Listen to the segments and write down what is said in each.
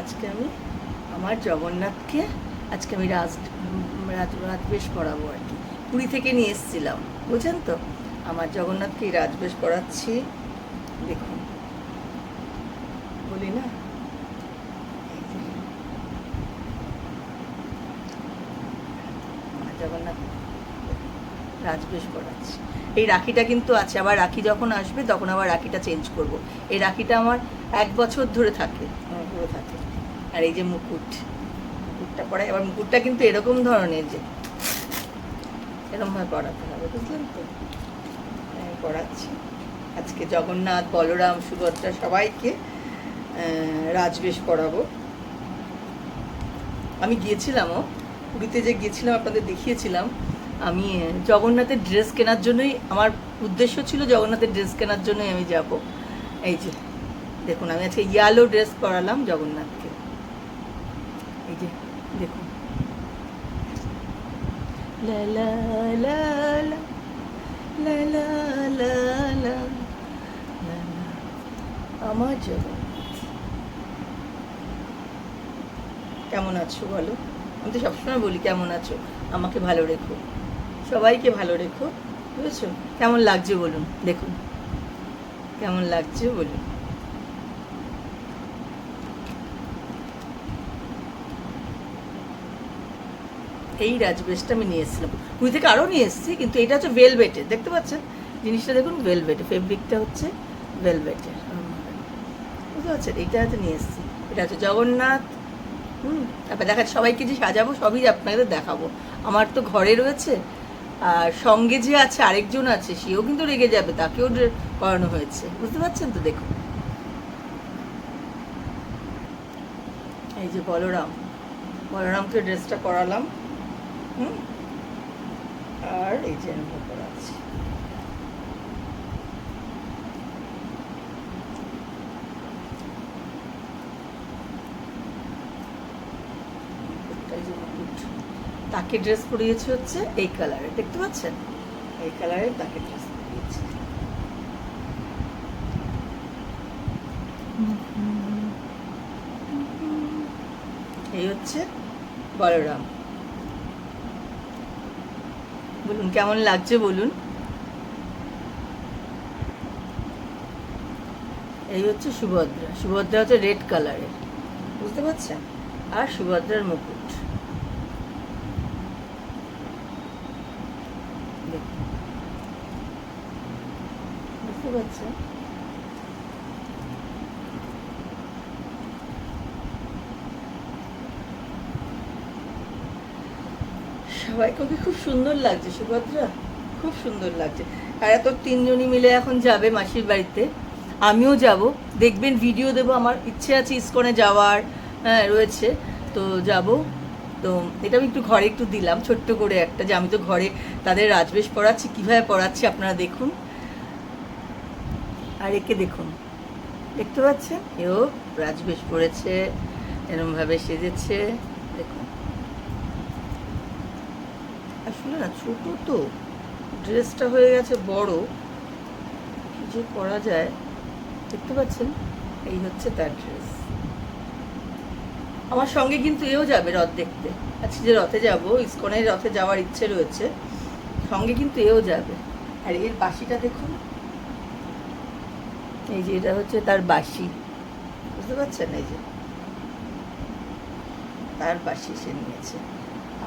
আজকে আমি আমার জগন্নাথকে, আজকে আমি রাজ রাত রাজবেশ পড়াবো আর কি। পুরী থেকে নিয়ে এসেছিলাম বুঝছেন তো? আমার জগন্নাথকে রাজবেশ পড়াচ্ছি দেখুন। বলি না? জগন্নাথ রাজবেশ পড়াচ্ছি এই রাখিটা কিন্তু আছে, আবার রাখি যখন আসবে, তখন আবার রাখিটা চেঞ্জ করব। এই রাখিটা আমার এক বছর ধরে থাকে। আমার থাকে। আর এই যে মুকুট, মুকুটটা পরাই, আবার মুকুটটা কিন্তু এরকম ধরনের যে এরকমভাবে পড়াতে হবে, বুঝলেন তো? আমি পড়াচ্ছি আজকে জগন্নাথ, বলরাম, সুভদ্রা সবাইকে রাজবেশ পড়াবো আমি গিয়েছিলামও, পুরীতে যে গিয়েছিলাম, আপনাদের দেখিয়েছিলাম। আমি জগন্নাথের ড্রেস কেনার জন্যই, আমার উদ্দেশ্য ছিল জগন্নাথের ড্রেস কেনার জন্যই আমি যাব। এই যে দেখুন আমি আজকে ইয়ালো ড্রেস পরালাম জগন্নাথকে এই যে দেখুন লা লা লা লা লা লা লা আমার জগন্নাথ কেমন আছো বলো আমি তো সবসময় বলি কেমন আছো আমাকে ভালো রেখো সবাইকে ভালো রেখো বুঝেছ কেমন লাগছে বলুন দেখুন কেমন লাগছে বলুন এই রাজবেশটা আমি নিয়ে এসেছিলাম। পুরী থেকে আরও নিয়ে এসেছি, কিন্তু এটা হচ্ছে ভেলভেটের দেখতে পাচ্ছেন? জিনিসটা দেখুন ভেলভেটে ফেব্রিকটা হচ্ছে ভেলভেটের বুঝতে পারছেন? এইটা হচ্ছে নিয়ে এসেছি। এটা হচ্ছে জগন্নাথ। হুম? তারপর দেখা সবাইকে যে সাজাবো, সবই আপনাদের দেখাবো। আমার তো ঘরে রয়েছে, আর সঙ্গে যে আছে, আরেকজন আছে, সেও কিন্তু রেগে যাবে। তাকেও করানো হয়েছে। বুঝতে পারছেন তো? দেখুন। এই যে বলরাম। বলরামকে ড্রেসটা পরালাম। হুম। আর এই যে পরাচ্ছি মুকুটটাই তাকে ড্রেস পরিয়েছে হচ্ছে এই কালারের দেখতে পাচ্ছেন? এই কালারের তাকে ড্রেস পরিয়েছে। এই হচ্ছে বলরাম। বলুন, কেমন লাগছে বলুন? এই হচ্ছে সুভদ্রা। সুভদ্রা হচ্ছে রেড কালারের বুঝতে পারছেন? আর সুভদ্রার মুকুট। বুঝতে পারছেন? সবাইকে ওকে খুব সুন্দর লাগছে, সুভদ্রা, খুব সুন্দর লাগছে। আর এত তিনজনই মিলে এখন যাবে মাসির বাড়িতে, আমিও যাব। দেখবেন ভিডিও দেবো, আমার ইচ্ছে আছে ইস্কনে যাওয়ার হ্যাঁ রয়েছে, তো যাব। তো এটা আমি একটু ঘরে একটু দিলাম, ছোট্ট করে একটা, যে আমি তো ঘরে তাদের রাজবেশ পড়াচ্ছি, কীভাবে পড়াচ্ছি আপনারা দেখুন। আর একে দেখুন, দেখতে পাচ্ছেন? এও রাজবেশ পড়েছে, এরমভাবে সেজেছে, দেখুন। না ছোট তো। ড্রেসটা হয়ে গেছে বড়। যে করা যায়। দেখতে পাচ্ছেন? এই হচ্ছে তার ড্রেস। আমার সঙ্গে কিন্তু এও যাবে রথ দেখতে। আজকে যে রথে যাব, ইস্কনের রথে যাওয়ার ইচ্ছে রয়েছে। সঙ্গে কিন্তু এও যাবে। আর এর বাসিটা দেখুন। এই যে এটা হচ্ছে তার বাসি। বুঝতে পারছেন? এই যে। তার বাসি সে নিয়েছে।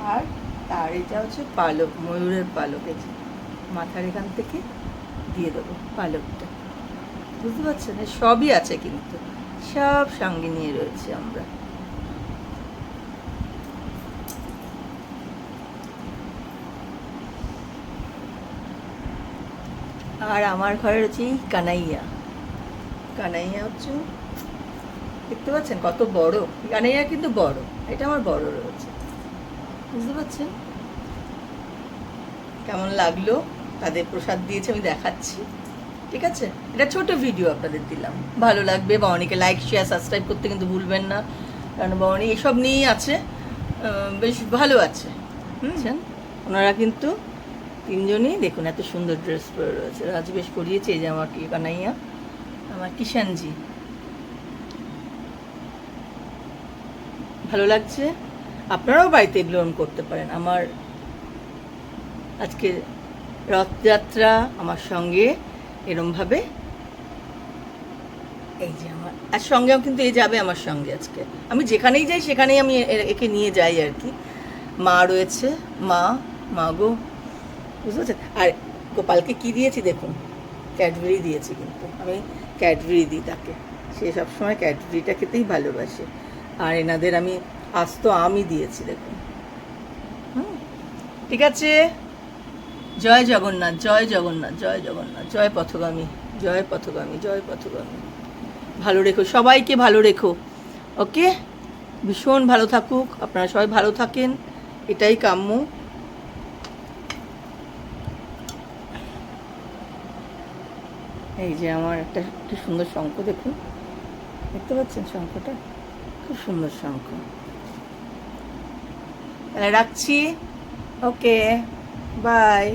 আর তার এটা হচ্ছে পালক, ময়ূরের পালক, এই মাথার এখান থেকে দিয়ে দেবো পালকটা। বুঝতে পারছেন? সবই আছে কিন্তু, সব সঙ্গে নিয়ে রয়েছে আমরা। আর আমার ঘরে রয়েছে কানাইয়া। কানাইয়া হচ্ছে, দেখতে পাচ্ছেন কত বড়? কানাইয়া কিন্তু বড়, এটা আমার বড় রয়েছে। বুঝতে পারছেন? কেমন লাগল? তাদের প্রসাদ দিয়েছে আমি দেখাচ্ছি। ঠিক আছে? এটা ছোট ভিডিও আপনাদের দিলাম। ভালো লাগবে বা অনেকে লাইক শেয়ার সাবস্ক্রাইব করতে কিন্তু ভুলবেন না। কারণ বাবানি এসব নিয়েই আছে। বেশ ভালো আছে। বুঝছেন? ওনারা কিন্তু তিনজনই দেখুন এত সুন্দর ড্রেস পরে রয়েছে। রাজবেশ পরিয়েছে এই যে আমার কি কানাইয়া আমার কিষানজি। ভালো লাগছে? আপনারাও বাড়িতে গ্রহণ করতে পারেন। আমার আজকে রথযাত্রা আমার সঙ্গে এরমভাবে এই যে আমার, আর সঙ্গেও কিন্তু এ যাবে আমার সঙ্গে আজকে। আমি যেখানেই যাই সেখানেই আমি একে নিয়ে যাই আর কি। মা রয়েছে, মা মা গো, বুঝতে পারছেন? আর গোপালকে কি দিয়েছি দেখুন, ক্যাডবেরি দিয়েছি কিন্তু। আমি ক্যাডবেরি দিই তাকে। সে সবসময় ক্যাডবেরিটা খেতেই ভালোবাসে। আর এনাদের আমি আস্ত আমি দিয়েছি, দেখুন। ঠিক আছে? জয় জগন্নাথ জয় জগন্নাথ জয় জগন্নাথ, জয় পথগামী জয় পথগামী জয় পথগামী। ভালো রেখো, সবাইকে ভালো রেখো, ওকে? ভীষণ ভালো থাকুক, আপনারা সবাই ভালো থাকেন, এটাই কাম্য। এই যে আমার একটা কি সুন্দর শঙ্খ, দেখুন। দেখতে পাচ্ছেন শঙ্খটা? খুব সুন্দর শঙ্খ। তাহলে রাখছি। Okay bye